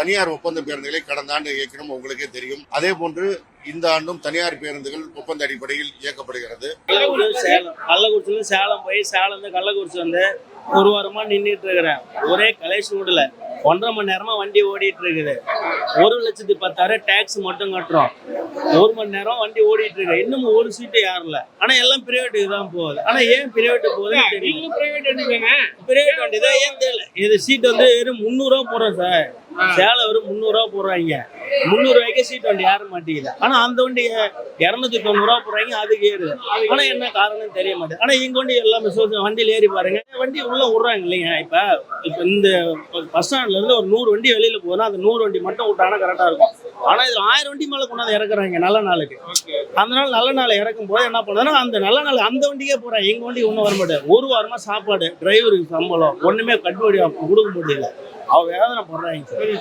தனியார் ஒப்பந்த பேருந்துகளை கடந்த ஆண்டு இயக்கணும் உங்களுக்கே தெரியும். அதே போன்று இந்த ஆண்டும் தனியார் பேருந்துகள் ஒப்பந்த அடிப்படையில் இயக்கப்படுகிறது. கள்ளக்குறிச்சி சேலம் கள்ளக்குறிச்சில சேலம் போய் சேலம் கள்ளக்குறிச்சி வந்து ஒரு வாரமா நின்றுட்டு இருக்கிறேன். ஒரே கலேஷன் விடல ஒன்றரை மணி நேரமா வண்டி ஓடிட்டு இருக்குது. ஒரு லட்சத்தி பத்தாயிரம் டேக்ஸ் மட்டும் கட்டுறோம். ஒரு மணி நேரம் வண்டி ஓடிட்டு இருக்கு. இன்னும் ஒரு சீட்டு யாரில்ல? ஆனா எல்லாம் பிரைவேட்டுக்கு தான் போகுது. ஆனா ஏன் பிரைவேட் போகுதுன்னு தெரியல. நீங்களும் பிரைவேட் எடுத்துக்கங்க பிரைவேட் வண்டி தான் ஏன் தெரியல. இது சீட் வந்து வெறும் முந்நூறுவா போடுறோம் சார். சேலை வெறும் முந்நூறுவா போடுறாங்க. முந்நூறு ரூபாய்க்கு சீட் வண்டி ஏற மாட்டேங்குது. ஆனா அந்த வண்டி இரநூத்தி தொண்ணூறுவா போடுறாங்க அதுக்கு ஏறுது ஆனா என்ன காரணம் தெரிய மாட்டேங்குது. ஆனா இங்க வண்டி எல்லாமே சொல்லுங்க வண்டியில ஏறி பாருங்க. வண்டி உள்ள விடுறாங்க இல்லைங்க இப்ப இப்ப இந்த பஸ் ஸ்டாண்ட்ல இருந்து ஒரு நூறு வண்டி வெளியில போகுதுன்னா அந்த நூறு வண்டி மட்டும் விட்டாங்கன்னா கரெக்டா இருக்கும். ஆனா இதுல ஆயிரம் வண்டி மேல கொண்டாந்து இறக்குறாங்க நல்ல நாளுக்கு. அந்த நாள் நல்ல நாள் இறக்கும் போது என்ன பண்ணுதுன்னா அந்த நல்ல நாள் அந்த வண்டிக்கே போகிறேன் எங்கள் வண்டி ஒன்றும் வர மாட்டேன். ஒரு வாரமாக சாப்பாடு டிரைவருக்கு சம்பளம் ஒன்றுமே கட்டுப்படி கொடுக்க முடியல. அவள் வேதனை படுறாங்க. சார்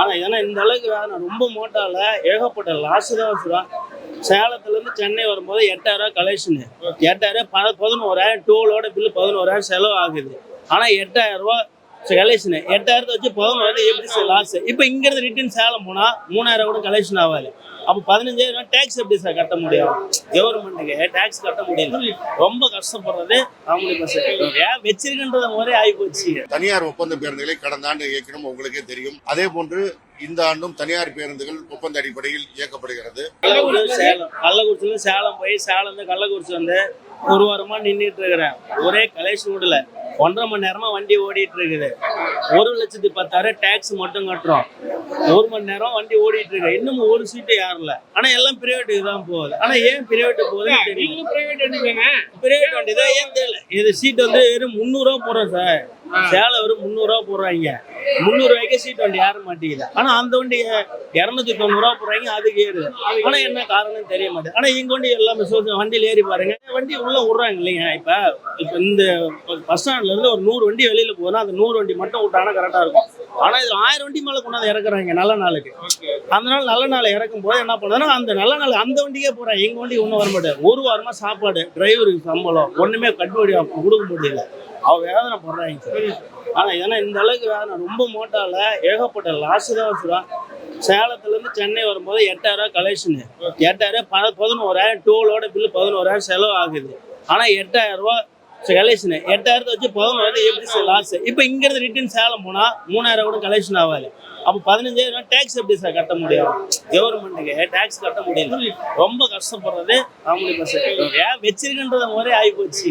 ஆனால் ஏன்னா இந்த அளவுக்கு வேதனை. ரொம்ப மோட்டால ஏகப்பட்ட லாஸ் தான் வச்சுருவான் சேலத்துலேருந்து சென்னை வரும்போது எட்டாயிரம் கலெக்ஷனு எட்டாயிரம் ப பதினோராயிரம் டோலோட பில்லு பதினோராயிரம் செலவு ஆகுது. ஆனால் எட்டாயிரம் ரூபா கலெக்ஷனு எட்டாயிரத்தை வச்சு பதினோராயிரம் எப்படி லாஸ் இப்போ இங்கிருந்து ரிட்டர்ன் சேலம் போனா மூணாயிரம் கூட கலெக்ஷன் ஆகாது. அப்போ பதினஞ்சாயிரம் டேக்ஸ் எப்படி சார் கட்ட முடியும்? கவர்மெண்ட்டுக்கு டேக்ஸ் கட்ட முடியல. ரொம்ப கஷ்டப்படுறது அவங்களுக்கு பஸ் ஏன் வச்சிருக்கின்றத மாதிரி ஆகி போச்சு. தனியார் ஒப்பந்த பேருந்துகளை கடந்த ஆண்டு இயக்கணும் உங்களுக்கே தெரியும். அதே போன்று இந்த ஆண்டும் தனியார் பேருந்துகள் ஒப்பந்த அடிப்படையில் இயக்கப்படுகிறது. கள்ளக்குறிச்சி சேலம் கள்ளக்குறிச்சில சேலம் போய் சேலம் கள்ளக்குறிச்சி வந்து ஒரு வாரமா நின்றுட்டு இருக்கிறேன். ஒரே கலேஷன் விடல. ஒன்றரை மணி நேரமா வண்டி ஓடிட்டு இருக்குது ஒரு லட்சத்தி பத்தாயிரம் டேக்ஸ் மட்டும் கட்டுறோம். ஒரு மணி நேரம் வண்டி ஓடிட்டு இருக்கு இன்னும் ஒரு சீட்டு யாரில்ல ஆனா எல்லாம் பிரைவேட்டுக்கு தான் போகுது. ஆனா ஏன் பிரைவேட் போகுதுன்னு தெரியல. பிரைவேட் எடுத்துக்கங்க பிரைவேட் வண்டி தான் ஏன் தெரியல. இது சீட் வந்து வெறும் முந்நூறுவா போடுறோம் சார். சேலை வெறும் முந்நூறுரூவா போடுறாங்க. முந்நூறு ரூபாய்க்கு சீட் வண்டி யாரும் மாட்டேங்குது. ஆனா அந்த வண்டி இரநூத்தி தொண்ணூறுரூவா போடுறாங்க அதுக்கு ஏறுது ஆனால் என்ன காரணம் தெரிய மாட்டேங்குது. ஆனால் இங்கே வண்டி எல்லாமே சொல்லுங்க வண்டியில ஏறி பாருங்க. வண்டி உள்ளே விடுறாங்க இல்லைங்க இப்போ இப்போ இந்த பஸ் ஸ்டாண்ட்ல இருந்து ஒரு நூறு வண்டி வெளியில போகுதுன்னா அந்த நூறு வண்டி மட்டும் விட்டாங்கன்னா கரெக்டாக இருக்கும். ஆனால் இது ஆயிரம் வண்டி மேலே கொண்டாந்து இறக்குறாங்க நல்ல நாளுக்கு. அதனால நல்ல நாள் இறக்கும் போது என்ன பண்ணுதுன்னா அந்த நல்ல நாள் அந்த வண்டிக்கே போகிறேன் எங்கள் வண்டி ஒன்றும் வர மாட்டேன். ஒரு வாரமாக சாப்பாடு டிரைவருக்கு சம்பளம் ஒன்றுமே கட்டுப்படி கொடுக்க முடியல. அவள் வேதனை போடுறாங்க. சார் ஏன்னா இந்த அளவுக்கு வேதனை. ரொம்ப மோட்டாவில் ஏகப்பட்ட லாஸ் தான் வச்சுருவான் சேலத்துலேருந்து சென்னை வரும்போது எட்டாயிரம் கலெக்ஷனு எட்டாயிரம் ப பதினோராயிரம் டோலோட பில்லு பதினோராயிரம் செலவு ஆகுது. ஆனால் எட்டாயிரம் ரூபா கலெக்ஷனு எட்டாயிரத்தை வச்சு பதினோரு எப்படி லாஸ் இப்போ இங்கேருந்து ரிட்டர்ன் சேலம் போனால் மூணாயிரம் கூட கலெக்ஷன் ஆகாது. அப்போ பதினஞ்சாயிரம் டேக்ஸ் எப்படி சார் கட்ட முடியும்? கவர்மெண்ட்டுக்கு டேக்ஸ் கட்ட முடியல. ரொம்ப கஷ்டப்படுறது அவங்களுக்கு பஸ் ஏன் வச்சிருக்கின்றத முறை ஆகி போச்சு